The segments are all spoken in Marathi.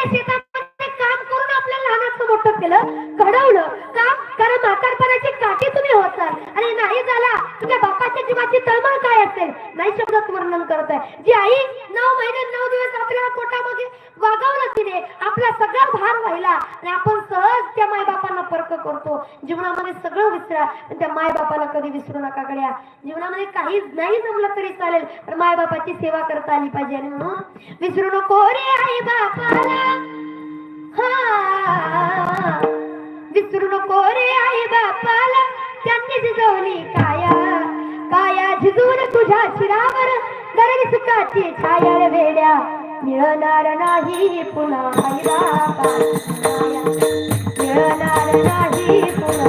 शेतामध्ये काम करून आपल्या लहानाचं मोठं केलं घडवलं का कारण म्हातारपणाची काठी तुम्ही होतात आणि नाही झाला तुझ्या बापाच्या तळमळ काय असेल नाही शब्दात वर्णन करत आहे. जी आई नऊ महिने नऊ दिवस आपल्याला पोटामध्ये वागवलं तिने आपला सगळा भार वाहिला आणि आपण सहज त्या मायबापांना पर्क करतो. जीवनामध्ये सगळं विसरा पण त्या मायबापाला कधी विसरू नका गड्या. जीवनामध्ये काहीच नाही जमलं तरी चालेल पण मायबापाची सेवा करता आली पाहिजे. आणि म्हणून विसरू नको रे आई बापाला. विसरू नको रे आई बापाला. त्यांनी झिजवली काया. काया तुझ्या शिरावर गरवी सुखाची छाया वेड्या. मिळणार नाही पुन्हा मिळणार नाही पुन्हा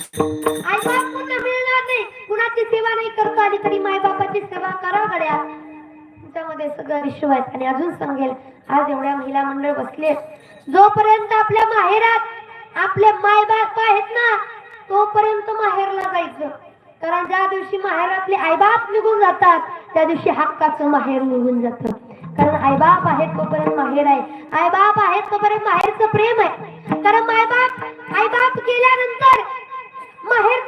आईबाप पुन्हा मिळणार नाही? कुणाची सेवा नाही करतो आली तरी मायबापाची सेवा करा गड्या. तुमच्यामध्ये सगळं विश्व आहे. आणि अजून सांगेल आज एवढ्या महिला मंडळ बसले जोपर्यंत आपल्या माहेरात आपले मायबाप आहेत ना तोपर्यंत माहेरला जायचं. कारण ज्या दिवशी माहेरातले आईबाप निघून जातात त्या दिवशी हक्काचं माहेर निघून जात. कारण आईबाप आहेत तोपर्यंत माहेर आहे. आईबाप आहेत तोपर्यंत माहेरचं प्रेम आहे. कारण मायबाप आईबाप गेल्यानंतर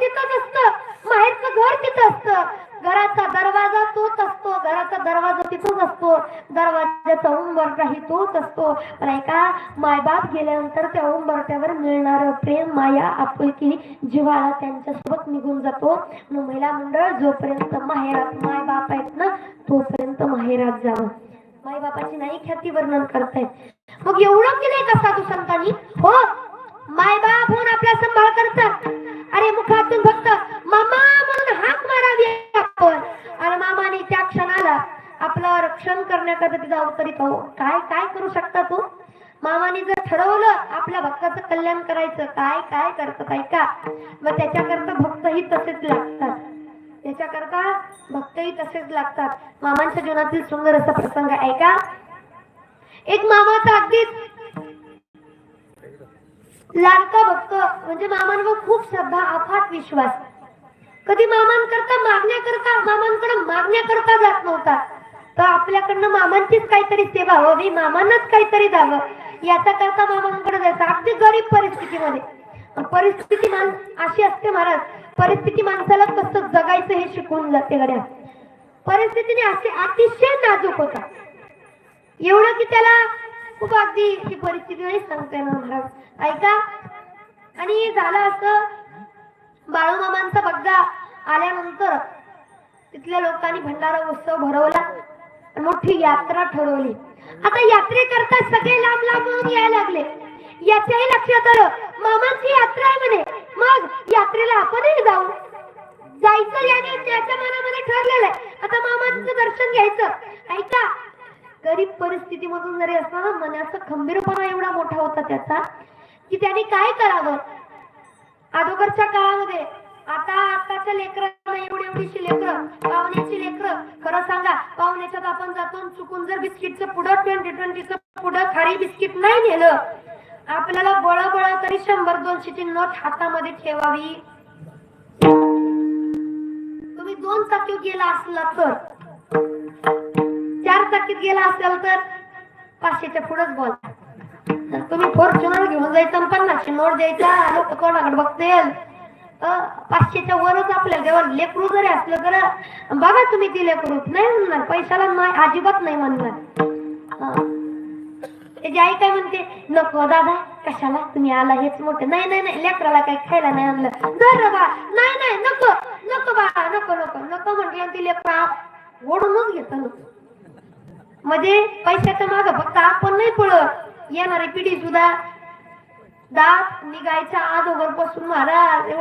तिथंच असतं. माहेरचं घर तिथं असतं. घराचा दरवाजा तोच असतो. घराचा दरवाजा तिथंच असतो. दरवाजाचा उंबरठाही तोच असतो. पण ऐका मायबाप गेल्यानंतर त्या उंबरट्यावर मिळणार प्रेम माया आपुलकी जिव्हाळा त्यांच्यासोबत निघून जातो. महिला मंडळ जोपर्यंत माहेरात मायबाप आहेत ना तोपर्यंत माहेरात जावं. मायबापाची नाही ख्याती वर्णन करतायत. मग एवढं केलंय का साधू संतांनी? हो? मायबाप होऊन आपला सांभाळ करतात. अरे मुखातून फक्त मामा म्हणून हाक मारावी आपण. आणि मामाने त्या क्षणाला आपलं रक्षण करण्याकरता तिथं अवतरित हो काय काय करू शकता तू? मामाने जर ठरवलं आपल्या भक्ताचं कल्याण करायचं काय काय करतात ऐका मग त्याच्याकरता भक्तही तसेच लागतात. त्याच्याकरता भक्तही तसेच लागतात. मामांच्या जीवनातील सुंदर असा प्रसंग आहे. ऐका एक मामाचा अगदीच लाडका भक्त म्हणजे मामांवर खूप श्रद्धा अफाट विश्वास. कधी मामांकरता मागण्याकरता मामांकडे मागण्याकरता जात नव्हता. तर आपल्याकडनं मामांचीच काहीतरी सेवा व्हावी मामांनाच काहीतरी द्यावं याचा करता मामांकडे जायचं. अगदी गरीब परिस्थितीमध्ये. परिस्थिती मान अशी असते महाराज परिस्थिती माणसाला कसं जगायचं हे शिकवून जाते गड्या. परिस्थितीने असे अतिशय नाजूक होता एवढं की त्याला खूप अगदी ही परिस्थिती नाही सांगते महाराज. ऐका आणि झालं असं बाळूमामांचा बग्गा आल्यानंतर तिथल्या लोकांनी भंडारा उत्सव भरवला मोठी यात्रा ठरवली. आता यात्रेकरता सगळे लांब लांबून यायला लागले. याच्याही लक्षात आलं मामांची यात्रा आहे म्हणे. मग यात्रेला आपणही जाऊ. जायचं याने त्याच्या मनामध्ये ठरलेलं आहे. आता मामांचं दर्शन घ्यायचं. ऐका गरीब परिस्थितीमधून जरी असताना मनाचा खंबीरपणा एवढा मोठा होता त्याचा की त्याने काय करावं? अगोदरच्या काळामध्ये आता आताच्या लेकरांना एवढी एवढीशी लेकरं पाहुण्याची लेकरं खरं सांगा पाहुण्याच्यात आपण जातो चुकून जर बिस्किटचं पुढं ट्वेंटी ट्वेंटीचं पुढं खारी बिस्किट नाही नेलं आपल्याला बळ बळ तरी शंभर दोनशेची नोट हातामध्ये ठेवावी. तुम्ही दोन चाकी गेला असला तर नक्कीच गेला असेल तर पाचशेच्या पुढेच बोला. तुम्ही फॉर्च्युनर घेऊन जायचं पन्नासशे नोट द्यायचा लोक कोणाकडे बघतील? पाचशेच्या वरच आपल्याला जेव्हा लेकरू जरी असलं तर बाबा तुम्ही ती लेकरू. नाही म्हणणार पैशाला नाही अजिबात नाही म्हणणार. त्याची आई काय म्हणते नको दादा कशाला? तुम्ही आला हेच मोठे. नाही नाही नाही लेकराला काही खायला नाही आणलं. जर बा नाही नाही नको नको बा नको नको नको म्हटलं ती लेकरा ओढूनच घेत म्हणजे पैशाच्या माग फक्त आपण नाही पळत. येणारी पिढी सुद्धा दात निघायच्या आजोगरपासून महाराज